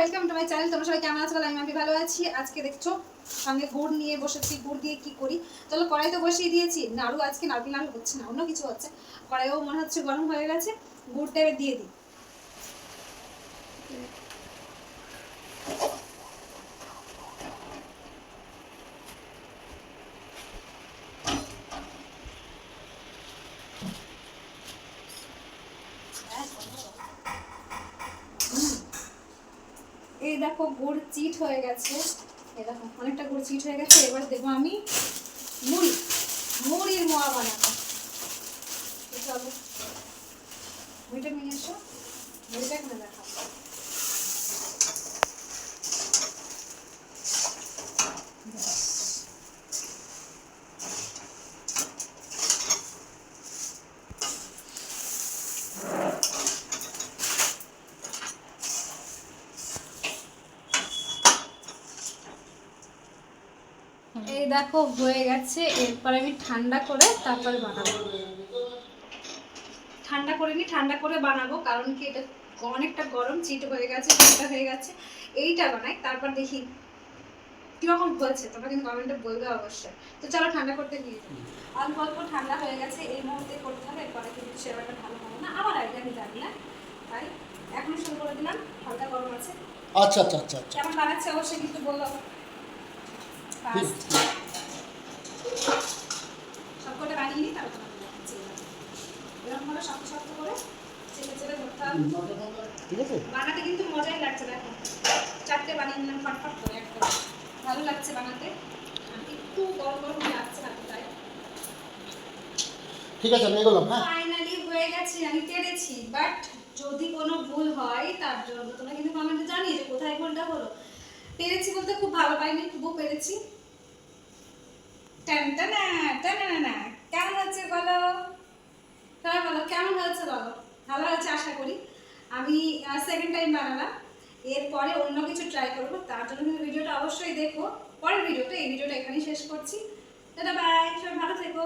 Welcome to my channel তোমরা সবাই কেমন আছো? আমি আমি ভালো আছি। আজকে দেখছ, সঙ্গে গুড় নিয়ে বসেছি। গুড় দিয়ে কি করি? চলো কড়াই তো বসিয়ে দিয়েছি। নাড়ু আজকে নারকেল নাড়ু হচ্ছে না, অন্য কিছু হচ্ছে। কড়াইও মনে হচ্ছে গরম হয়ে গেছে। গুড়টা এবার দিয়ে দিই। এই দেখো গুড় চিট হয়ে গেছে। এই দেখো, অনেকটা গুড় চিট হয়ে গেছে। এবার দেবো আমি মুড়ি। মুড়ির মোয়া বানাবো। চলো। মুড়িটা নিয়ে এসো। মুড়িটা এখানে দেখাবো এই দেখো হয়ে গেছে। এরপর আমি ঠান্ডা করে তারপরে বানাবো। ঠান্ডা করে নি ঠান্ডা করে বানাবো কারণ কি এটা অনেকটা গরম চিট হয়ে গেছে ঠান্ডা হয়ে গেছে। এইটা বানাই তারপর দেখি কীরকম হয়েছে তোমরা কিন্তু কমেন্টে বলবে অবশ্যই। তো চলো ঠান্ডা করতে নিয়ে যাই। অল্প অল্প ঠান্ডা হয়ে গেছে এই মুহূর্তে করতে হবে এরপরে কিন্তু সেবাটা ভালো হবে না। আমার আইডিয়া আমি জানি না তাই এখন শুরু করে দিলাম হালকা গরম আছে। আচ্ছা আচ্ছা আচ্ছা আচ্ছা। কেমন বানাচ্ছে অবশ্যই কিন্তু বলল Fast. সবকটা বানিয়ে নিই তারপর তোমাকে দেখাচ্ছি এবার। এরকম ভাবে শক্ত শক্ত করে চেপে চেপে ধরতে হবে। ঠিক আছে? বানাতে কিন্তু মজাই লাগছে দেখো। চারটে বানিয়ে নিলাম ফটফট করে একদম। ভালো লাগছে বানাতে। একটু গরম গরম লাগছে না তাই ঠিক আছে আমি এগোলাম হ্যাঁ। ফাইনালি হয়ে গেছে আমি পেরেছি। বাট যদি কোনো ভুল হয় তার জন্য তোমরা কিন্তু কমেন্টে জানিয়ে যে কোথায় ভুলটা হলো। পেরেছি বলতে খুব ভালো পাইনি তবুও পেরেছি। টান টানা টানা না কেমন হচ্ছে বলো? সবাই বলো, কেমন হয়েছে বলো? ভালো হয়েছে আশা করি। আমি সেকেন্ড টাইম বানালাম। এরপরে অন্য কিছু ট্রাই করব, তার জন্য তুমি ভিডিওটা অবশ্যই দেখো। পরের ভিডিওটা এই ভিডিওটা এখানেই শেষ করছি। দাদা বাই সবাই ভালো থেকো।